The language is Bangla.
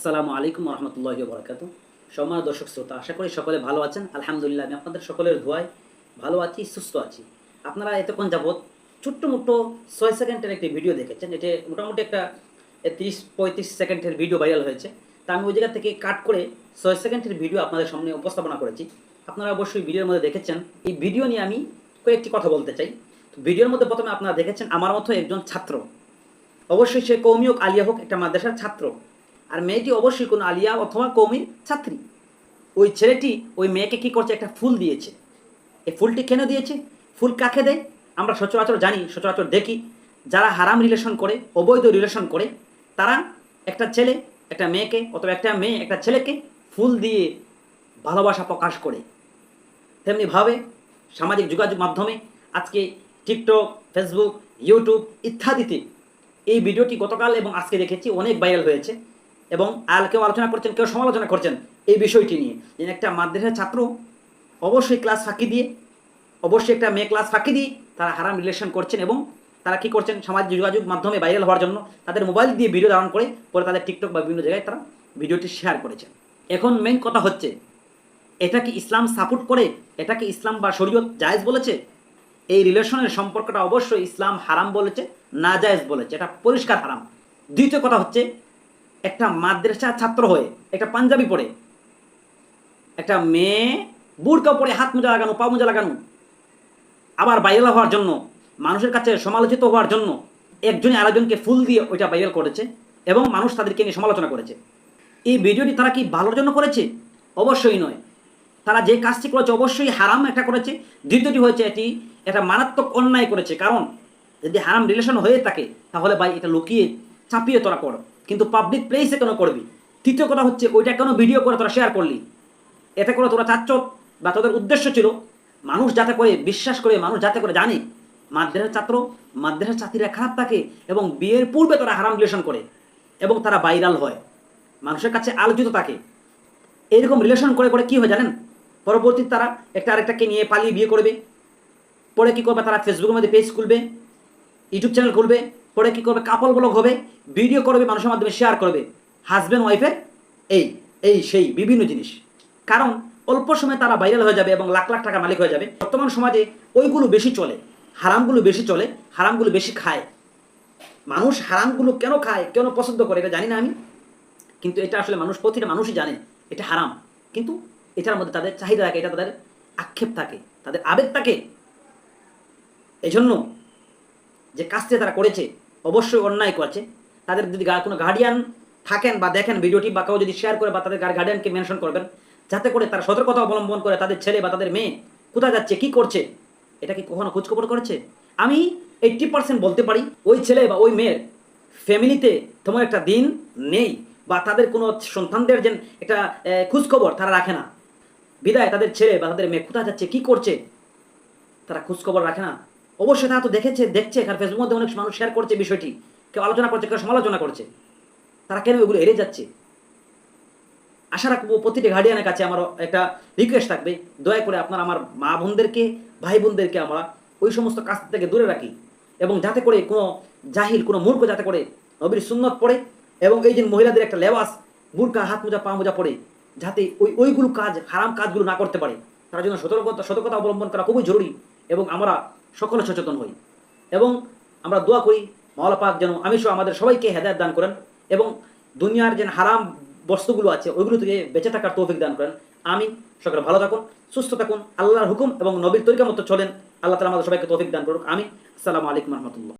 আসসালামু আলাইকুম রহমতুল্লাহ বরাকাতু সম্মানিত দর্শক শ্রোতা, আশা করি সকলে ভালো আছেন। আলহামদুলিল্লাহ, আমি আপনাদের সকলের ধোয়ায় ভালো আছি, সুস্থ আছি। আপনারা এতক্ষণ যাবৎ ছোট্ট মোটো ছয় সেকেন্ডের একটি ভিডিও দেখেছেন। এটি মোটামুটি একটা তিরিশ, পঁয়ত্রিশ সেকেন্ডের ভিডিও ভাইরাল হয়েছে। তা আমি ওই জায়গা থেকে কাট করে ছয় সেকেন্ডের ভিডিও আপনাদের সামনে উপস্থাপনা করেছি। আপনারা অবশ্যই ভিডিওর মধ্যে দেখেছেন। এই ভিডিও নিয়ে আমি কয়েকটি কথা বলতে চাই। ভিডিওর মধ্যে প্রথমে আপনারা দেখেছেন, আমার মতো একজন ছাত্র। অবশ্যই সে কৌমি হোক আলিয়া হোক, একটা মাদ্রাসার ছাত্র। আর মেয়েটি অবশ্যই কোনো আলিয়া অথবা কৌমির ছাত্রী। ওই ছেলেটি ওই মেয়েকে কি করছে? একটা ফুল দিয়েছে। এই ফুলটি কেন দিয়েছে? ফুল কাকে দেয়? আমরা সচরাচর জানি, সচরাচর দেখি। যারা হারাম রিলেশন করে, অবৈধ রিলেশন করে, তারা একটা ছেলে, একটা মেয়েকে অথবা একটা মেয়ে, একটা ছেলেকে ফুল দিয়ে ভালোবাসা প্রকাশ করে। তেমনিভাবে সামাজিক যোগাযোগ মাধ্যমে আজকে টিকটক ফেসবুক ইউটিউব ইত্যাদিতে এই ভিডিওটি গতকাল এবং আজকে দেখেছি অনেক ভাইরাল হয়েছে। এবং আর কেউ আলোচনা করছেন, কেউ সমালোচনা করছেন এই বিষয়টি নিয়ে। যে একটা মাদ্রাসার ছাত্র অবশ্যই ক্লাস ফাঁকি দিয়ে, অবশ্যই একটা মেয়ে ক্লাস ফাঁকি দিয়ে তারা হারাম রিলেশন করছেন এবং তারা কি করছেন? সামাজিক যোগাযোগ মাধ্যমে ভাইরাল হওয়ার জন্য তাদের মোবাইল দিয়ে ভিডিও ধারণ করে, পরে তাদের টিকটক বা বিভিন্ন জায়গায় তারা ভিডিওটি শেয়ার করেছেন। এখন মেন কথা হচ্ছে, এটা কি ইসলাম সাপোর্ট করে? এটা কি ইসলাম বা শরীয়ত জায়েজ বলেছে? এই রিলেশনের সম্পর্কটা অবশ্যই ইসলাম হারাম বলেছে, না জায়েজ বলেছে, এটা পরিষ্কার হারাম। দ্বিতীয় কথা হচ্ছে একটা মাদ্রাসা ছাত্র হয়ে, একটা পাঞ্জাবি পরে, একটা মেয়ে বুড়কা পরে হাত মোজা লাগানো, পা মোজা লাগানো, আবার ভাইরাল হওয়ার জন্য, মানুষের কাছে সমালোচিত হওয়ার জন্য একজনই আরেকজনকে ফুল দিয়ে ওইটা ভাইরাল করেছে এবং মানুষ তাদেরকে নিয়ে সমালোচনা করেছে। এই ভিডিওটি তারা কি ভালোর জন্য করেছে? অবশ্যই নয়। তারা যে কাজটি করেছে অবশ্যই হারাম একটা করেছে। দ্বিতীয়টি হয়েছে এটি এটা মারাত্মক অন্যায় করেছে। কারণ যদি হারাম রিলেশন হয়ে থাকে, তাহলে ভাই এটা লুকিয়ে চাপিয়ে তোরা করো। কিন্তু পাবলিক প্লেসে কেন করবি? তৃতীয় কথা হচ্ছে ওইটা কেন ভিডিও করে তোরা শেয়ার করলি? এতে করে তোরা চাচ্ছ বা তোদের উদ্দেশ্য ছিল মানুষ যাতে করে বিশ্বাস করে, মানুষ যাতে করে জানে মাদ্রাসার ছাত্র, মাদ্রাসার ছাত্রীরা খারাপ থাকে এবং বিয়ের পূর্বে তারা হারাম রিলেশন করে এবং তারা ভাইরাল হয়। মানুষের কাছে আলোচিত থাকে। এইরকম রিলেশন করে করে কি হয় জানেন? পরবর্তী তারা একটা আরেকটাকে নিয়ে পালিয়ে বিয়ে করবে। পরে কি করবে? তারা ফেসবুকের মধ্যে পেজ খুলবে ইউটিউব চ্যানেল খুলবে পরে কি করবে? কাপল ব্লগ হবে ভিডিও করবে, মানুষের মাধ্যমে শেয়ার করবে। হাজব্যান্ড ওয়াইফের এই এই, সেই বিভিন্ন জিনিস। কারণ অল্প সময় তারা ভাইরাল হয়ে যাবে এবং লাখ লাখ টাকা মালিক হয়ে যাবে। বর্তমান সমাজে ওইগুলো বেশি চলে, হারামগুলো বেশি চলে, হারামগুলো বেশি খায়। মানুষ হারামগুলো কেন খায়, কেন পছন্দ করে, এটা জানি না আমি। কিন্তু এটা আসলে মানুষ, প্রতিটা মানুষই জানে, এটা হারাম। কিন্তু এটার মধ্যে তাদের চাহিদা থাকে, এটা তাদের আক্ষেপ থাকে, তাদের আবেগ থাকে। এই জন্য যে কাজটি তারা করেছে, অবশ্যই অন্যায় করেছে। তাদের যদি কোনো গার্ডিয়ান থাকেন বা দেখেন ভিডিওটি বা কেউ যদি শেয়ার করে বা তাদের গার্ডিয়ানকে মেনশন করবেন, যাতে করে তারা সতর্কতা অবলম্বন করে তাদের ছেলে বা তাদের মেয়ে কোথায় যাচ্ছে, কি করছে, এটা কি কখনো খোঁজখবর করেছে? আমি এইট্টি পার্সেন্ট বলতে পারি, ওই ছেলে বা ওই মেয়ের ফ্যামিলিতে তোমার একটা দিন নেই বা তাদের কোনো সন্তানদের যে একটা খোঁজখবর তারা রাখে না। বিদায়, তাদের ছেলে বা তাদের মেয়ে কোথায় যাচ্ছে, কি করছে, তারা খোঁজখবর রাখে না। অবশ্যই তারা তো দেখেছে, দেখছে, কারণ ফেসবুকের মধ্যে অনেক মানুষ শেয়ার করছে বিষয়টি। কেউ আলোচনা করছে, কেউ সমালোচনা করছে। তারা কেন এগুলো এড়িয়ে যাচ্ছে? আশা রাখব প্রতিটি গার্ডিয়ানের কাছে আমার একটা রিকোয়েস্ট থাকবে। দয়া করে আপনারা আমার মা বোনদেরকে, ভাই বোনদেরকে আমরা ওই সমস্ত কাজ থেকে দূরে রাখি এবং যাতে করে কোনো জাহিল, কোনো মূর্খ যাতে করে নবীর সুন্নত পড়ে এবং এই যে মহিলাদের একটা লেবাস মূর্খা হাত মোজা পা মোজা পড়ে যাতে ওই ওইগুলো কাজ, হারাম কাজগুলো না করতে পারে। তার জন্য সতর্কতা সতর্কতা অবলম্বন করা খুবই জরুরি এবং আমরা সকলে সচেতন হই। এবং আমরা দোয়া করি, মাওলা পাক যেন আমি সহ আমাদের সবাইকে হেদায়ত দান করেন এবং দুনিয়ার যেন হারাম বস্তুগুলো আছে, ওইগুলো থেকে বেঁচে থাকার তৌফিক দান করেন। আমি সকলে ভালো থাকুন, সুস্থ থাকুন, আল্লাহর হুকুম এবং নবীর তরিকা মতো চলেন। আল্লাহ তালা আমাদের সবাইকে তৌফিক দান করুক। আমি আসসালামু আলাইকুম রহমতুল্লাহ।